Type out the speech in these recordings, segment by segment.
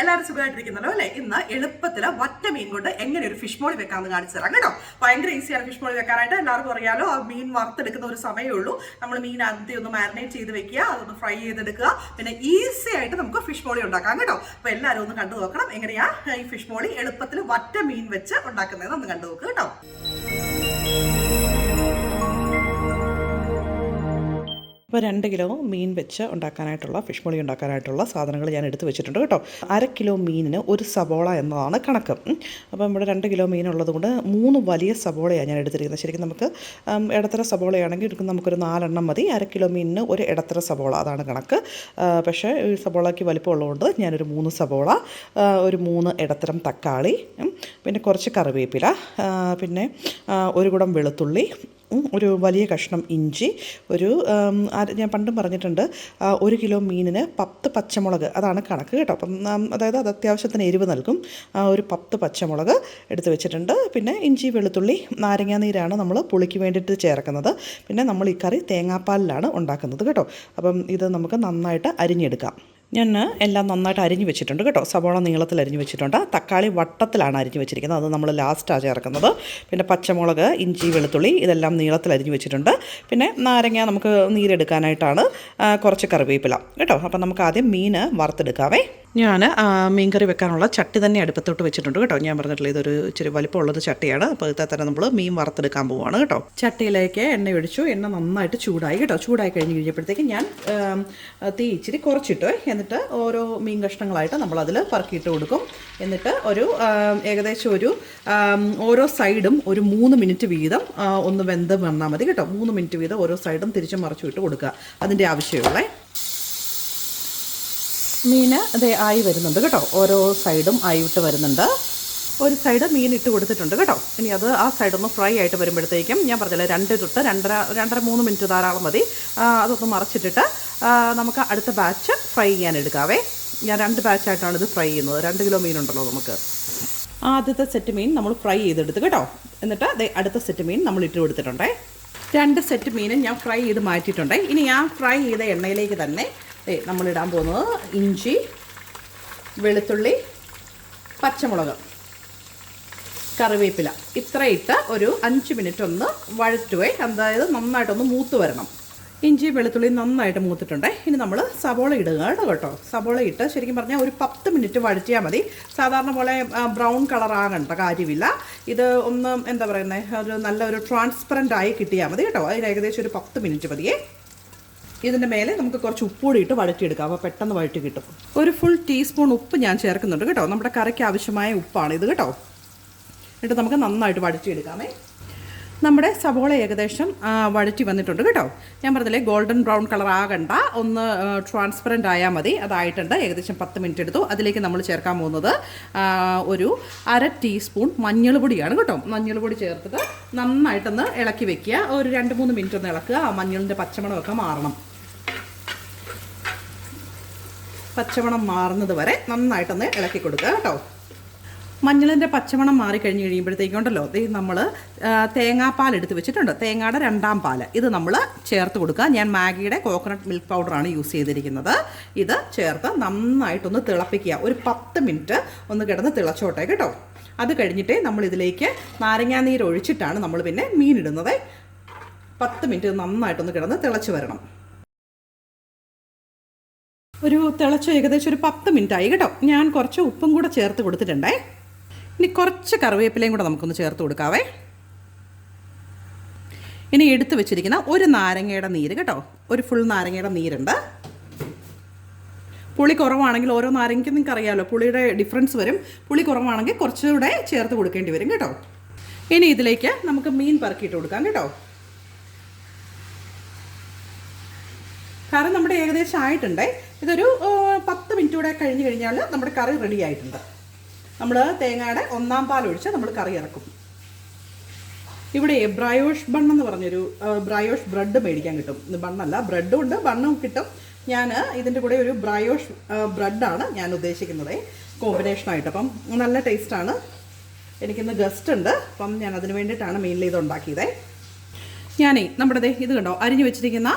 എല്ലാവരും സുഖമായിട്ടിരിക്കുന്നല്ലോ അല്ലെ? ഇന്ന് എളുപ്പത്തിൽ വറ്റ മീൻ കൊണ്ട് എങ്ങനെ ഒരു ഫിഷ് മോളി വെക്കാമെന്ന് കാണിച്ചു തരാം കേട്ടോ. ഭയങ്കര ഈസിയാണ് ഫിഷ് മോളി വെക്കാനായിട്ട്. എല്ലാവർക്കും അറിയാലോ ആ മീൻ വറുത്തെടുക്കുന്ന ഒരു സമയമേ ഉള്ളൂ. നമ്മൾ മീൻ ആദ്യം ഒന്ന് മാരിനേറ്റ് ചെയ്ത് വെക്കുക അതൊന്ന് ഫ്രൈ ചെയ്തെടുക്കുക. പിന്നെ ഈസി ആയിട്ട് നമുക്ക് ഫിഷ് മോളി ഉണ്ടാക്കാം കേട്ടോ. അപ്പൊ എല്ലാവരും ഒന്ന് കണ്ടു നോക്കണം എങ്ങനെയാ ഈ ഫിഷ് മോളി എളുപ്പത്തിൽ വറ്റ മീൻ വെച്ച് ഉണ്ടാക്കുന്നതെന്ന് ഒന്ന് കണ്ടു നോക്കുക കേട്ടോ. അപ്പോൾ രണ്ട് കിലോ മീൻ വെച്ച് ഉണ്ടാക്കാനായിട്ടുള്ള ഫിഷ് മോളി ഉണ്ടാക്കാനായിട്ടുള്ള സാധനങ്ങൾ ഞാൻ എടുത്ത് വെച്ചിട്ടുണ്ട് കേട്ടോ. അര കിലോ മീനിന് ഒരു സബോള എന്നതാണ് കണക്ക്. അപ്പം ഇവിടെ രണ്ട് കിലോ മീൻ ഉള്ളത് കൊണ്ട് മൂന്ന് വലിയ സബോളയാണ് ഞാൻ എടുത്തിരിക്കുന്നത്. ശരിക്കും നമുക്ക് ഇടത്തര സബോളയാണെങ്കിൽ നമുക്കൊരു നാലെണ്ണം മതി. അര കിലോ മീനിന് ഒരു ഇടത്തര സബോള അതാണ് കണക്ക്. പക്ഷേ ഈ സബോളയ്ക്ക് വലിപ്പമുള്ളതുകൊണ്ട് ഞാനൊരു മൂന്ന് സബോള ഒരു മൂന്ന് ഇടത്തരം തക്കാളി പിന്നെ കുറച്ച് കറിവേപ്പില പിന്നെ ഒരു കുടം വെളുത്തുള്ളി ഒരു വലിയ കഷ്ണം ഇഞ്ചി ഒരു ഞാൻ പണ്ടും പറഞ്ഞിട്ടുണ്ട് ഒരു കിലോ മീനിന് പത്ത് പച്ചമുളക്. അതാണ് കണക്ക് കേട്ടോ. അപ്പം അതായത് അത് അത്യാവശ്യത്തിന് എരിവ് നൽകും. ഒരു പത്ത് പച്ചമുളക് എടുത്ത് വെച്ചിട്ടുണ്ട്. പിന്നെ ഇഞ്ചി വെളുത്തുള്ളി നാരങ്ങാ നീരാണ് നമ്മൾ പുളിക്ക് വേണ്ടിയിട്ട് ചേർക്കുന്നത്. പിന്നെ നമ്മൾ ഈ കറി തേങ്ങാപ്പാലിലാണ് ഉണ്ടാക്കുന്നത് കേട്ടോ. അപ്പം ഇത് നമുക്ക് നന്നായിട്ട് അരിഞ്ഞെടുക്കാം. ഞാൻ എല്ലാം നന്നായിട്ട് അരിഞ്ഞ് വെച്ചിട്ടുണ്ട് കേട്ടോ. സവോള നീളത്തിൽ അരിഞ്ഞ് വെച്ചിട്ടുണ്ട്. തക്കാളി വട്ടത്തിലാണ് അരിഞ്ഞ് വെച്ചിരിക്കുന്നത്. അത് നമ്മൾ ലാസ്റ്റാണ് ചേർക്കുന്നത് പിന്നെ പച്ചമുളക് ഇഞ്ചി വെളുത്തുള്ളി ഇതെല്ലാം നീളത്തിൽ അരിഞ്ഞ് വെച്ചിട്ടുണ്ട്. പിന്നെ നാരങ്ങ നമുക്ക് നീരെടുക്കാനായിട്ടാണ് കുറച്ച് കറിവേപ്പില. കേട്ടോ. അപ്പം നമുക്ക് ആദ്യം മീൻ വറുത്തെടുക്കാവേ. ഞാൻ മീൻകറി വെക്കാനുള്ള ചട്ടി തന്നെ അടുപ്പത്തോട്ട് വെച്ചിട്ടുണ്ട് കേട്ടോ. ഞാൻ പറഞ്ഞിട്ടില്ല ഇതൊരു ഇച്ചിരി വലിപ്പമുള്ളൊരു ചട്ടിയാണ്. അപ്പോൾ ഇതിൽ തന്നെ നമ്മൾ മീൻ വറുത്തെടുക്കാൻ പോവുകയാണ് കേട്ടോ. ചട്ടിയിലേക്ക് എണ്ണ ഒഴിച്ചു. എണ്ണ നന്നായിട്ട് ചൂടായി കേട്ടോ. ചൂടായി കഴിഞ്ഞ് കഴിഞ്ഞപ്പോഴത്തേക്ക് ഞാൻ തീ ഇച്ചിരി കുറച്ചിട്ട്. എന്നിട്ട് ഓരോ മീൻ കഷ്ണങ്ങളായിട്ട് നമ്മൾ അതിൽ പറക്കിയിട്ട് കൊടുക്കും. എന്നിട്ട് ഒരു ഏകദേശം ഒരു ഓരോ സൈഡും ഒരു മൂന്ന് മിനിറ്റ് വീതം ഒന്ന് വെന്ത് വന്നാൽ മതി കേട്ടോ. മൂന്ന് മിനിറ്റ് വീതം ഓരോ സൈഡും തിരിച്ചും മറിച്ചു ഇട്ട് കൊടുക്കുക. അതിന്റെ ആവശ്യമുള്ളേ. മീൻ അതേ ആയി വരുന്നുണ്ട് കേട്ടോ. ഓരോ സൈഡും ആയിട്ട് വരുന്നുണ്ട്. ഒരു സൈഡ് മീൻ ഇട്ട് കൊടുത്തിട്ടുണ്ട് കേട്ടോ. ഇനി അത് ആ സൈഡൊന്ന് ഫ്രൈ ആയിട്ട് വരുമ്പോഴത്തേക്കും ഞാൻ പറഞ്ഞില്ലേ രണ്ട് തൊട്ട് രണ്ടര രണ്ടര മൂന്ന് മിനിറ്റ് ധാരാളം മതി. അതൊന്ന് മറച്ചിട്ടിട്ട് നമുക്ക് അടുത്ത ബാച്ച് ഫ്രൈ ചെയ്യാൻ എടുക്കാവേ. ഞാൻ രണ്ട് ബാച്ചായിട്ടാണ് ഇത് ഫ്രൈ ചെയ്യുന്നത്. രണ്ട് കിലോ മീൻ ഉണ്ടല്ലോ നമുക്ക്. ആദ്യത്തെ സെറ്റ് മീൻ നമ്മൾ ഫ്രൈ ചെയ്തെടുത്ത് കേട്ടോ. എന്നിട്ട് അടുത്ത സെറ്റ് മീൻ നമ്മൾ ഇട്ട് കൊടുത്തിട്ടുണ്ടേ. രണ്ട് സെറ്റ് മീനും ഞാൻ ഫ്രൈ ചെയ്ത് മാറ്റിയിട്ടുണ്ടേ. ഇനി ഞാൻ ഫ്രൈ ചെയ്ത എണ്ണയിലേക്ക് തന്നെ ദേ നമ്മളിടാൻ പോകുന്നത് ഇഞ്ചി വെളുത്തുള്ളി പച്ചമുളക് കറിവേപ്പില. ഇത്ര ഇട്ട് ഒരു അഞ്ച് മിനിറ്റ് ഒന്ന് വഴറ്റുവേ. അതായത് നന്നായിട്ടൊന്ന് മൂത്ത് വരണം. ഇഞ്ചി വെളുത്തുള്ളി നന്നായിട്ട് മൂത്തിട്ടുണ്ട്. ഇനി നമ്മൾ സവോള ഇടുക കേട്ടോ സവോള ഇട്ട് ശരിക്കും പറഞ്ഞാൽ ഒരു പത്ത് മിനിറ്റ് വഴറ്റിയാൽ മതി. സാധാരണ പോലെ ബ്രൗൺ കളർ ആകണ്ട കാര്യമില്ല. ഇത് ഒന്ന് എന്താ പറയുന്നത് ഒരു നല്ലൊരു ട്രാൻസ്പെറന്റ് ആയി കിട്ടിയാൽ മതി കേട്ടോ. അതിന് ഏകദേശം ഒരു പത്ത് മിനിറ്റ് മതിയേ. ഇതിന്റെ മേലെ നമുക്ക് കുറച്ച് ഉപ്പുകൂടി ഇട്ട് വഴറ്റിയെടുക്കാം. അപ്പോൾ പെട്ടെന്ന് വഴറ്റി കിട്ടും. ഒരു ഫുൾ ടീസ്പൂൺ ഉപ്പ് ഞാൻ ചേർക്കുന്നുണ്ട് കേട്ടോ. നമ്മുടെ കറിക്ക് ആവശ്യമായ ഉപ്പാണ് ഇത് കേട്ടോ. എന്നിട്ട് നമുക്ക് നന്നായിട്ട് വഴറ്റിയെടുക്കാമേ. നമ്മുടെ സവോള ഏകദേശം വഴറ്റി വന്നിട്ടുണ്ട് കേട്ടോ. ഞാൻ പറഞ്ഞില്ലേ ഗോൾഡൻ ബ്രൗൺ കളർ ആകണ്ട. ഒന്ന് ട്രാൻസ്പെറന്റ് ആയാൽ മതി. അതായിട്ടുണ്ട്. ഏകദേശം പത്ത് മിനിറ്റ് എടുത്തു. അതിലേക്ക് നമ്മൾ ചേർക്കാൻ പോകുന്നത് ഒരു അര ടീസ്പൂൺ മഞ്ഞൾ പൊടിയാണ് കേട്ടോ. മഞ്ഞൾ പൊടി ചേർത്തിട്ട് നന്നായിട്ടൊന്ന് ഇളക്കി വെക്കുക. ഒരു രണ്ട് മൂന്ന് മിനിറ്റ് ഒന്ന് ഇളക്കുക. ആ മഞ്ഞളിന്റെ പച്ചമണമൊക്കെ മാറണം. പച്ചമണം മാറുന്നത് വരെ നന്നായിട്ടൊന്ന് ഇളക്കി കൊടുക്കുക കേട്ടോ. മഞ്ഞളിന്റെ പച്ചമണം മാറിക്കഴിഞ്ഞ് കഴിയുമ്പോഴത്തേക്കുണ്ടല്ലോ നമ്മൾ തേങ്ങാപ്പാൽ എടുത്ത് വെച്ചിട്ടുണ്ട്. തേങ്ങയുടെ രണ്ടാം പാൽ ഇത് നമ്മൾ ചേർത്ത് കൊടുക്കുക. ഞാൻ മാഗിയുടെ കോക്കനട്ട് മിൽക്ക് പൗഡറാണ് യൂസ് ചെയ്തിരിക്കുന്നത്. ഇത് ചേർത്ത് നന്നായിട്ടൊന്ന് തിളപ്പിക്കുക. ഒരു പത്ത് മിനിറ്റ് ഒന്ന് കിടന്ന് തിളച്ചോട്ടെ കേട്ടോ. അത് കഴിഞ്ഞിട്ടേ നമ്മൾ ഇതിലേക്ക് നാരങ്ങാനീര് ഒഴിച്ചിട്ടാണ് നമ്മൾ പിന്നെ മീനിടുന്നത്. പത്ത് മിനിറ്റ് നന്നായിട്ടൊന്ന് കിടന്ന് തിളച്ച് വരണം. ഒരു തിളച്ച് ഏകദേശം ഒരു പത്ത് മിനിറ്റ് ആയി കേട്ടോ. ഞാൻ കുറച്ച് ഉപ്പും കൂടെ ചേർത്ത് കൊടുത്തിട്ടുണ്ടേ. ഇനി കുറച്ച് കറിവേപ്പിലയും കൂടെ നമുക്കൊന്ന് ചേർത്ത് കൊടുക്കാവേ. ഇനി എടുത്തു വെച്ചിരിക്കുന്ന ഒരു നാരങ്ങയുടെ നീര് കേട്ടോ. ഒരു ഫുൾ നാരങ്ങയുടെ നീരുണ്ട്. പുളി കുറവാണെങ്കിൽ ഓരോ നാരങ്ങയ്ക്കും നിങ്ങൾക്ക് അറിയാമല്ലോ പുളിയുടെ ഡിഫറൻസ് വരും. പുളി കുറവാണെങ്കിൽ കുറച്ചുകൂടെ ചേർത്ത് കൊടുക്കേണ്ടി വരും കേട്ടോ. ഇനി ഇതിലേക്ക് നമുക്ക് മീൻ പറക്കിയിട്ട് കൊടുക്കാം കേട്ടോ. കറി നമ്മുടെ ഏകദേശം ആയിട്ടുണ്ട്. ഇതൊരു പത്ത് മിനിറ്റ് കൂടെ കഴിഞ്ഞ് കഴിഞ്ഞാൽ നമ്മുടെ കറി റെഡി ആയിട്ടുണ്ട്. നമ്മൾ തേങ്ങയുടെ ഒന്നാം പാൽ ഒഴിച്ച് നമ്മൾ കറി ഇറക്കും. ഇവിടെ ബ്രയോഷ് ബൺ എന്ന് പറഞ്ഞൊരു ബ്രയോഷ് ബ്രെഡ് മേടിക്കാൻ കിട്ടും. ബണ്ണല്ല ബ്രെഡും ഉണ്ട് ബണ്ണും കിട്ടും. ഞാൻ ഇതിന്റെ കൂടെ ഒരു ബ്രയോഷ് ബ്രെഡാണ് ഞാൻ ഉദ്ദേശിക്കുന്നത്. കോമ്പിനേഷനായിട്ട് അപ്പം നല്ല ടേസ്റ്റാണ് എനിക്കിന്ന് ഗസ്റ്റ് ഉണ്ട്. അപ്പം ഞാൻ അതിന് വേണ്ടിയിട്ടാണ് മെയിൻലി ഇത് ഉണ്ടാക്കിയത്. ഞാനേ നമ്മുടെ ഇത് കണ്ടോ? അരിഞ്ഞു വെച്ചിരിക്കുന്ന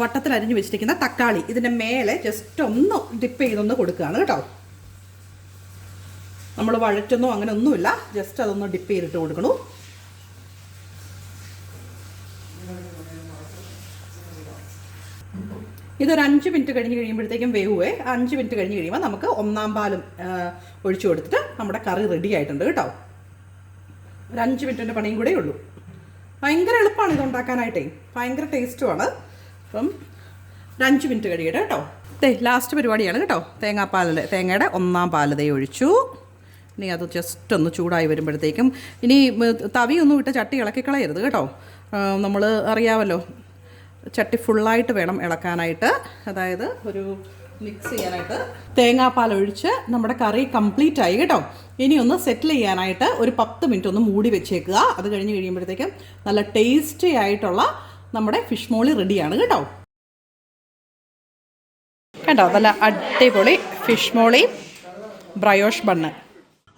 വട്ടത്തിൽ അരിഞ്ഞു വെച്ചിരിക്കുന്ന തക്കാളി ഇതിന്റെ മേലെ ജസ്റ്റ് ഒന്ന് ഡിപ്പ് ചെയ്തൊന്ന് കൊടുക്കുകയാണ് കേട്ടോ. നമ്മൾ വഴറ്റൊന്നും അങ്ങനെ ഒന്നുമില്ല. ജസ്റ്റ് അതൊന്ന് ഡിപ്പ് ചെയ്തിട്ട് കൊടുക്കണു. ഇതൊരു അഞ്ച് മിനിറ്റ് കഴിഞ്ഞ് കഴിയുമ്പോഴത്തേക്കും വേവുവേ. അഞ്ച് മിനിറ്റ് കഴിഞ്ഞ് കഴിയുമ്പോൾ നമുക്ക് ഒന്നാം പാലും ഒഴിച്ചു കൊടുത്തിട്ട് നമ്മുടെ കറി റെഡി ആയിട്ടുണ്ട് കേട്ടോ. ഒരു അഞ്ച് മിനിറ്റിന്റെ പണിയും കൂടെ ഉള്ളൂ. ഭയങ്കര എളുപ്പമാണ് ഇത് ഉണ്ടാക്കാനായിട്ടേ. ഭയങ്കര ടേസ്റ്റുമാണ് അപ്പം ഒരു അഞ്ച് മിനിറ്റ് കഴിയട്ടെ കേട്ടോ. തേ ലാസ്റ്റ് പരിപാടിയാണ് കേട്ടോ. തേങ്ങാപ്പാലിൽ തേങ്ങയുടെ ഒന്നാം പാൽ ദേ ഒഴിച്ചു. ഇനി അത് ജസ്റ്റ് ഒന്ന് ചൂടായി വരുമ്പോഴത്തേക്കും ഇനി തവി തവിയൊന്നും ഇട്ട് ചട്ടി ഇളക്കി കളയരുത് കേട്ടോ. നമ്മൾ അറിയാമല്ലോ ചട്ടി ഫുള്ളായിട്ട് വേണം ഇളക്കാനായിട്ട്. അതായത് ഒരു മിക്സ് ചെയ്യാനായിട്ട്. തേങ്ങാപ്പാൽ ഒഴിച്ച് നമ്മുടെ കറി കംപ്ലീറ്റ് ആയി കേട്ടോ. ഇനി ഒന്ന് സെറ്റിൽ ചെയ്യാനായിട്ട് ഒരു പത്ത് മിനിറ്റ് ഒന്ന് മൂടി വെച്ചേക്കുക. അത് കഴിഞ്ഞ് കഴിയുമ്പോഴത്തേക്കും നല്ല ടേസ്റ്റി ആയിട്ടുള്ള നമ്മുടെ ഫിഷ് മോളി റെഡിയാണ് കേട്ടോ? കണ്ടോ നല്ല അടിപൊളി ഫിഷ് മോളി ബ്രയോഷ് ബണ്ണ്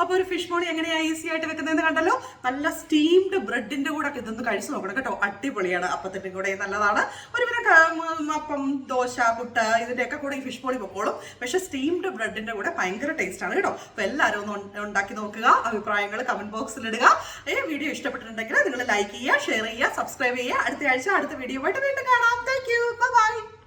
അപ്പോൾ ഒരു ഫിഷ് മോളി എങ്ങനെയാ ഈസി ആയിട്ട് വെക്കുന്നതെന്ന് കണ്ടല്ലോ? നല്ല സ്റ്റീംഡ് ബ്രെഡിന്റെ കൂടെ ഒക്കെ ഇതൊന്ന് കഴിച്ചു നോക്കണം കേട്ടോ. അടിപൊളിയാണ്. അപ്പത്തിന്റെ കൂടെ നല്ലതാണ്. ഒരു ക- ഉം, അപ്പം ദോശ പുട്ട് ഇതിന്റെയൊക്കെ കൂടെ ഈ ഫിഷ് മോളി പൊക്കോളും പക്ഷെ സ്റ്റീംഡ് ബ്രെഡിന്റെ കൂടെ ഭയങ്കര ടേസ്റ്റ് ആണ് കേട്ടോ. അപ്പോൾ എല്ലാവരും ഒന്ന് ഉണ്ടാക്കി നോക്കുക. അഭിപ്രായങ്ങൾ കമന്റ് ബോക്സിൽ ഇടുക. ഈ വീഡിയോ ഇഷ്ടപ്പെട്ടിട്ടുണ്ടെങ്കിൽ നിങ്ങൾ ലൈക്ക് ചെയ്യുക ഷെയർ ചെയ്യുക സബ്സ്ക്രൈബ് ചെയ്യുക. അടുത്ത ആഴ്ച അടുത്ത വീഡിയോ ആയിട്ട് വീണ്ടും കാണാം. Thank you by